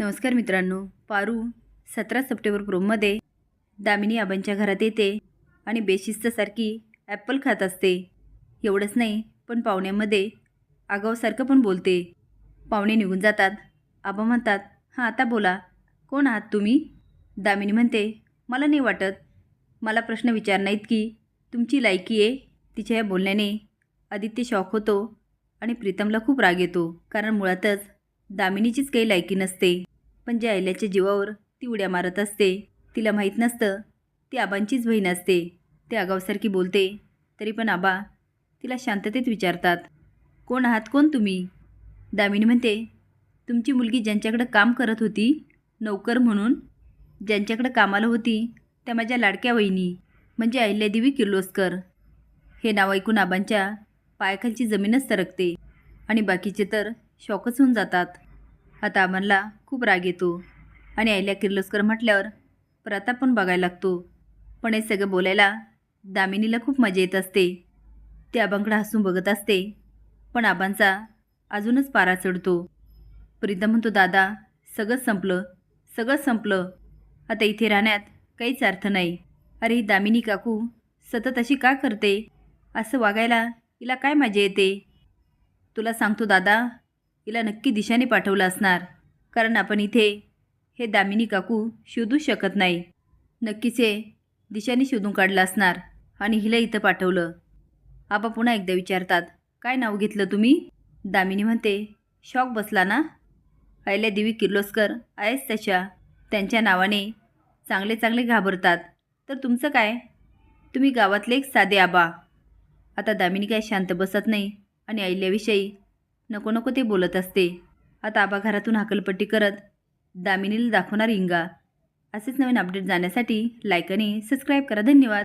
नमस्कार मित्रांनो. पारू सतरा सप्टेंबर प्रोममध्ये दामिनी आबांच्या घरात येते आणि बेशिस्तसारखी ॲपल खात असते. एवढंच नाही पण पाहुण्यामध्ये आगावसारखं पण बोलते. पाहुणे निघून जातात. आबा म्हणतात हां आता बोला. कोण आहात तुम्ही? दामिनी म्हणते मला नाही वाटत. मला प्रश्न विचारणार की तुमची लायकी आहे. तिच्या या बोलण्याने आदित्य शॉक होतो आणि प्रीतमला खूप राग येतो कारण मुळातच दामिनीचीच काही लायकी नसते. पण ज्या अहिल्याच्या जीवावर ती उड्या मारत असते तिला माहीत नसतं. ती आबांचीच बहीण असते. ते आगावसारखी बोलते. तरी पण आबा तिला शांततेत विचारतात. कोण आहात? कोण तुम्ही? दामिनी म्हणते तुमची मुलगी ज्यांच्याकडं काम करत होती नोकर म्हणून ज्यांच्याकडं कामाला होती त्या माझ्या लाडक्या वहिनी म्हणजे अहिल्यादेवी किर्लोस्कर. हे नाव ऐकून आबांच्या पायाखालची जमीनच सरकते आणि बाकीचे तर शॉकच होऊन जातात. आता आबांना खूप राग येतो. आणि आईला किर्लोस्कर म्हटल्यावर प्रताप पण बघायला लागतो. पण हे सगळं बोलायला दामिनीला खूप मजा येत असते. ते आबांकडे हसून बघत असते. पण आबांचा अजूनच पारा चढतो. प्रीतम म्हणतो दादा सगळंच संपलं सगळंच संपलं. आता इथे राहण्यात काहीच अर्थ नाही. अरे ही दामिनी काकू सतत अशी का करते? असं वागायला हिला काय मजा येते? तुला सांगतो दादा हिला नक्की दिशाने पाठवलं असणार. कारण आपण इथे हे दामिनी काकू शोधू शकत नाही. नक्कीच हे दिशाने शोधून काढलं असणार आणि हिला इथं पाठवलं. आबा पुन्हा एकदा विचारतात काय नाव घेतलं तुम्ही? दामिनी म्हणते शॉक बसला ना? अहिल्या देवी किर्लोस्कर आहेस त्याच्या त्यांच्या नावाने चांगले चांगले घाबरतात. तर तुमचं काय? तुम्ही गावातले एक साधे आबा. आता दामिनी काय शांत बसत नाही आणि अहिल्याविषयी नको नको ते बोलत असते. आता आबा घरातून हाकलपट्टी करत दामिनीला दाखवणार इंगा. असेच नवीन अपडेट जाण्यासाठी लाईक आणि सबस्क्राईब करा. धन्यवाद.